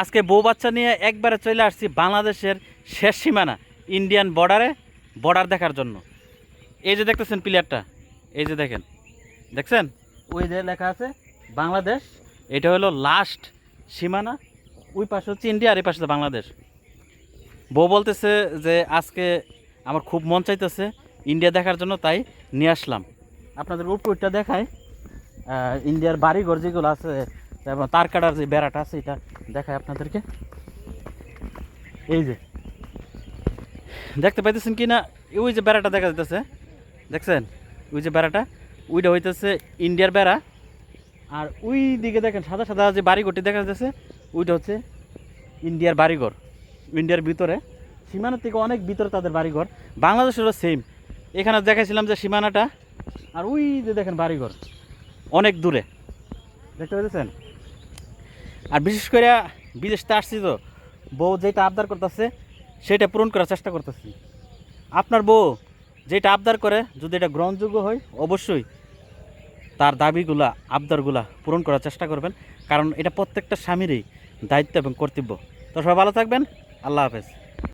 আজকে বউ বাচ্চা নিয়ে একবারে চলে আসছি বাংলাদেশের শেষ সীমানা ইন্ডিয়ান বর্ডারে বর্ডার দেখার জন্য। এই যে দেখতেছেন প্লেয়ারটা এই যে দেখেন। দেখছেন? ওই যে লেখা আছে, বাংলাদেশ, এটা হলো লাস্ট সীমানা, ওই পাশে হচ্ছে ইন্ডিয়া আর এই পাশে বাংলাদেশ। বউ বলতেছে যে, আজকে আমার খুব মন চাইতেছে ইন্ডিয়া দেখার জন্য, তাই নিয়ে আসলাম। আপনাদের উপরটা দেখায় ইন্ডিয়ার বাড়িঘর যেগুলো আছে, তারপর তার কাটার যে বেড়াটা আছে, এটা দেখায় আপনাদেরকে। এই যে। দেখতে পাইতেছেন কি না ওই যে বেড়াটা দেখা যাইতেছে। দেখছেন? ওই যে বেড়াটা। ওইটা হইতেছে ইন্ডিয়ার বেড়া। আর ওই দিকে দেখেন, সাদা সাদা যে বাড়িঘরটি দেখা যাচ্ছে ওইটা হচ্ছে ইন্ডিয়ার বাড়িঘর। ইন্ডিয়ার ভিতরে। সীমানার থেকে অনেক ভিতরে তাদের বাড়িঘর। বাংলাদেশেরও সেম এখানে দেখাইছিলাম যে সীমানাটা। আর ওই যে দেখেন বাড়িঘর। অনেক দূরে। দেখতে পেয়েছেন আর বিশেষ করে বিদেশতে আসছি তো, বউ যেটা আবদার করতেছে, সেটা পূরণ করার চেষ্টা করতেছি। আপনার বউ যেটা আবদার করে, যদি এটা গ্রহণযোগ্য হয়, অবশ্যই তার দাবিগুলা, আবদারগুলা পূরণ করার চেষ্টা করবেন। কারণ এটা প্রত্যেকটা স্বামীরই দায়িত্ব এবং কর্তব্য। তো সবাই ভালো থাকবেন। আল্লাহ হাফেজ।